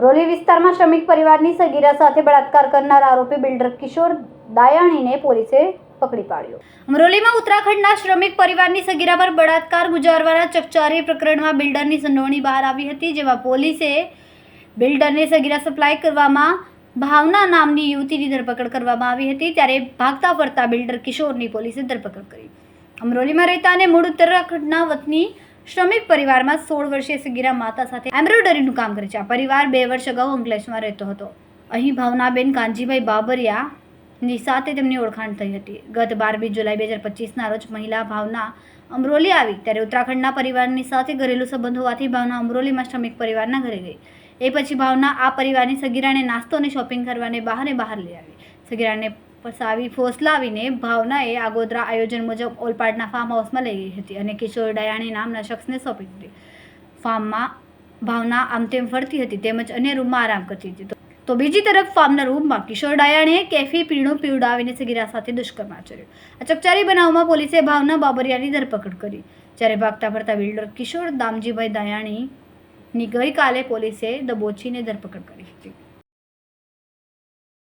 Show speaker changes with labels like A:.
A: વિસ્તારમાં શ્રમિક પરિવારની સગીરા સાથે બળાત્કાર કરનાર આરોપી બિલ્ડર કિશોર દાયાણીને પોલીસે પકડી પાડ્યો. અમરોલીમાં ઉત્તરાખંડના શ્રમિક પરિવારની સગીરા પર બળાત્કાર ગુજારવાના ચકચારી પ્રકરણમાં બિલ્ડરની સંડોવણી બહાર આવી હતી, જેમાં પોલીસે બિલ્ડરને સગીરા સપ્લાય કરવામાં ભાવના નામની યુવતીની ધરપકડ કરવામાં આવી હતી. ત્યારે ભાગતા ફરતા બિલ્ડર કિશોરની પોલીસે ધરપકડ કરી. અમરોલીમાં રહેતા અને મૂળ ઉત્તરાખંડના વતની શ્રમિક પરિવારમાં સોળ વર્ષીય સગીરા માતા સાથે એમ્બ્રોઇડરીનું કામ કરે છે. આ પરિવાર બે વર્ષ અગાઉ અંકલેશમાં રહેતો હતો. અહીં ભાવનાબેન કાનજીભાઈ બાબરિયાની સાથે તેમની ઓળખાણ થઈ હતી. ગત બારમી જુલાઈ બે હજાર પચીસના રોજ મહિલા ભાવના અમરોલી આવી. ત્યારે ઉત્તરાખંડના પરિવારની સાથે ઘરેલું સંબંધ હોવાથી ભાવના અમરોલીમાં શ્રમિક પરિવારના ઘરે ગઈ. એ પછી ભાવના આ પરિવારની સગીરાને નાસ્તો અને શોપિંગ કરવાને બહાને બહાર લઈ આવી. સગીરાને ફસાવી ફોસલાવીને ભાવનાએ આગોતરા આયોજન મુજબ ઓલપાડના ફાર્મ હાઉસમાં લઈ ગઈ હતી અને કિશોર ડયાણી નામના શખ્સને સોંપી દીધી. ફાર્મમાં ભાવના આમ તેમ ફરતી હતી તેમજ અન્ય રૂમમાં આરામ કરતી હતી. તો બીજી તરફ ફાર્મના રૂમમાં કિશોર ડાયાણીએ કેફી પીણું પીવડાવીને સગીરા સાથે દુષ્કર્મ આચર્યું. આ ચકચારી બનાવમાં પોલીસે ભાવના બાબરિયાની ધરપકડ કરી. જ્યારે ભાગતા ફરતા બિલ્ડર કિશોર દામજીભાઈ દયાણીની ગઈકાલે પોલીસે દબોચીને ધરપકડ કરી હતી.